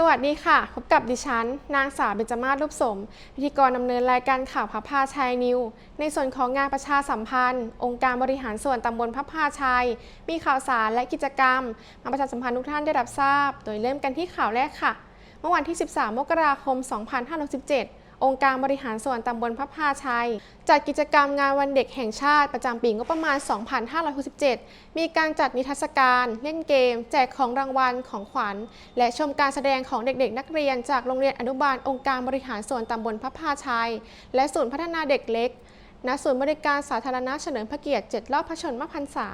สวัสดีค่ะ พบกับดิฉัน นางสาวเบญจมาศรูปสม พิธีกรดำเนินรายการข่าวพระพาชัยนิว ในส่วนของงานประชาสัมพันธ์ องค์การบริหารส่วนตำบลพระพาชัย มีข่าวสารและกิจกรรม มาประชาสัมพันธ์ทุกท่านได้รับทราบ โดยเริ่มกันที่ข่าวแรกค่ะ เมื่อวันที่ 13 มกราคม 2567 องค์การบริหารส่วนตำบลพระพาชัย จัดกิจกรรมงานวันเด็กแห่งชาติประจำปีงบประมาณ 2567 มีการจัดนิทรรศการ เล่นเกม แจกของรางวัลของขวัญ และชมการแสดงของเด็กๆ นักเรียน จากโรงเรียนอนุบาลองค์การบริหารส่วนตำบลพระพาชัย และศูนย์พัฒนาเด็กเล็กณศูนย์บริการสาธารณะเฉลิมพระเกียรติ 7 รอบพระชนมพรรษา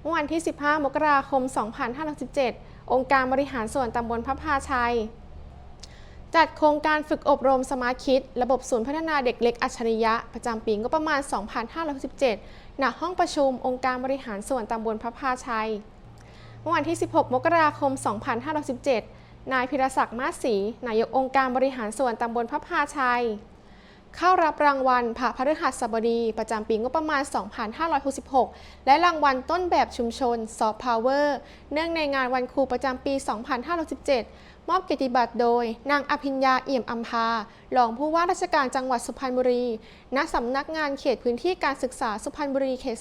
เมื่อวันที่ 15 มกราคม 2517 องค์การบริหารส่วนตำบลพระพาชัย จัดโครงการฝึกอบรมสมาร์ทคิด ระบบศูนย์พัฒนาเด็กเล็กอัจฉริยะ ประจำปีงบประมาณ 2567ณห้องประชุมองค์การบริหารส่วนตำบลพระพาชัย เมื่อวันที่ 16 มกราคม 2517 นายพิรศักดิ์มาศศรีนายกองค์การบริหารส่วนตำบลพระพาชัย เข้ารับรางวัลพระพฤหัสบดี ประจำปีงบประมาณ 2566 และรางวัลต้นแบบชุมชนซอฟต์พาวเวอร์เนื่องในงานวันครูประจำปี 2517มอบเกียรติบัตรโดย นางอภิญญาเอี่ยมอัมพารองผู้ว่าราชการจังหวัดสุพรรณบุรี ณ สำนักงานเขตพื้นที่การศึกษาสุพรรณบุรีเขต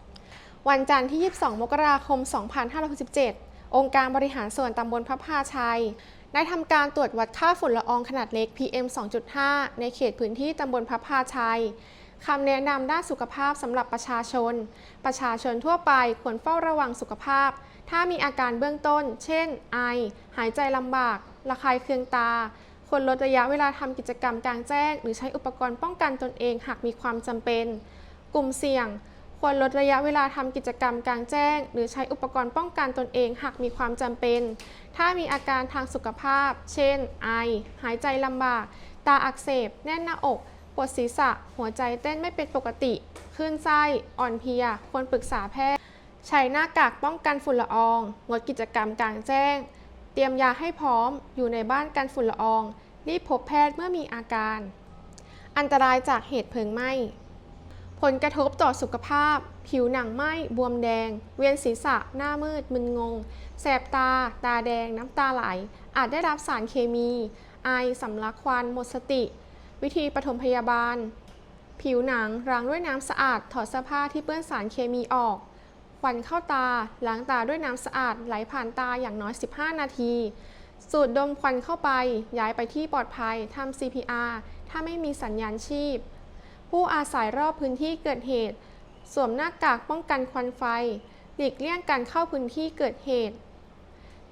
2 วันจันทร์ที่ 22 มกราคม 2567 องค์การบริหารส่วนตำบลพระพาชัย ได้ทำการตรวจวัดค่าฝุ่นละอองขนาดเล็ก PM 2.5 ในเขตพื้นที่ตำบลพระพาชัยคำแนะนำด้านสุขภาพสำหรับประชาชน ประชาชนทั่วไปควรเฝ้าระวังสุขภาพ ถ้ามีอาการเบื้องต้น เช่น ไอ หายใจลำบาก ระคายเคืองตา ควรลดระยะเวลาทำกิจกรรมกลางแจ้ง หรือใช้อุปกรณ์ป้องกันตนเองหากมีความจำเป็น กลุ่มเสี่ยง ควรลดระยะเวลาทำกิจกรรมกลางแจ้ง หรือใช้อุปกรณ์ป้องกันตนเองหากมีความจำเป็น ถ้ามีอาการทางสุขภาพ เช่น ไอ หายใจลำบาก ตาอักเสบ แน่นหน้าอก ปวดศีรษะ หัวใจเต้นไม่เป็นปกติคลื่นไส้ อ่อนเพลีย ควรปรึกษาแพทย์ ใช้หน้ากากป้องกันฝุ่นละออง งดกิจกรรมกลางแจ้ง เตรียมยาให้พร้อม อยู่ในบ้านกันฝุ่นละออง รีบพบแพทย์เมื่อมีอาการ อันตรายจากเหตุเพลิงไหม้ ผลกระทบต่อสุขภาพ ผิวหนังไหม้บวมแดง เวียนศีรษะ หน้ามืด มึนงง แสบตา ตาแดง น้ำตาไหล อาจได้รับสารเคมี ไอ สำลักควัน หมดสติ วิธีปฐมพยาบาล ผิวหนังล้างด้วยน้ำสะอาด ถอดเสื้อผ้าที่เปื้อนสารเคมีออกควันเข้าตา ล้างตาด้วยน้ำสะอาด ไหลผ่านตาอย่างน้อย 15 นาที สูดดมควันเข้าไป ย้ายไปที่ปลอดภัย ทำ CPR ถ้าไม่มีสัญญาณชีพ ผู้อาศัยรอบพื้นที่เกิดเหตุ สวมหน้ากากป้องกันควันไฟ หลีกเลี่ยงการเข้าพื้นที่เกิดเหตุ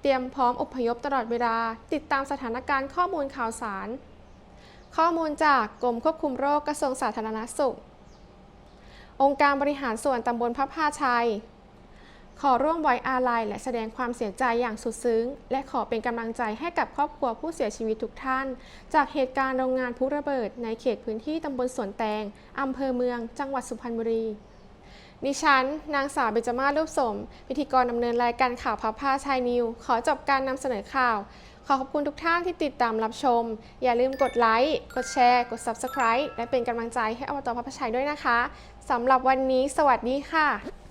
เตรียมพร้อมอพยพตลอดเวลา ติดตามสถานการณ์ข้อมูลข่าวสาร ข้อมูลจากกรมควบคุมโรคกระทรวงสาธารณสุของค์การบริหารส่วนตำบลพระพาชัย ขอร่วมไว้อาลัยและแสดงความเสียใจอย่างสุดซึ้ง และขอเป็นกำลังใจให้กับครอบครัวผู้เสียชีวิตทุกท่าน จากเหตุการณ์โรงงานพลุระเบิด ในเขตพื้นที่ตำบลสวนแตงอำเภอเมือง จังหวัดสุพรรณบุรีดิฉัน นางสาวเบญจมาศรูปสม พิธีกรดำเนินรายการข่าวพับผ้าชายนิว ขอจบการนำเสนอข่าว ขอขอบคุณทุกท่านที่ติดตามรับชม อย่าลืมกดไลค์ กดแชร์ กด Subscribe และเป็นกำลังใจให้อบตพับผ้าชัยด้วยนะคะสำหรับวันนี้ สวัสดีค่ะ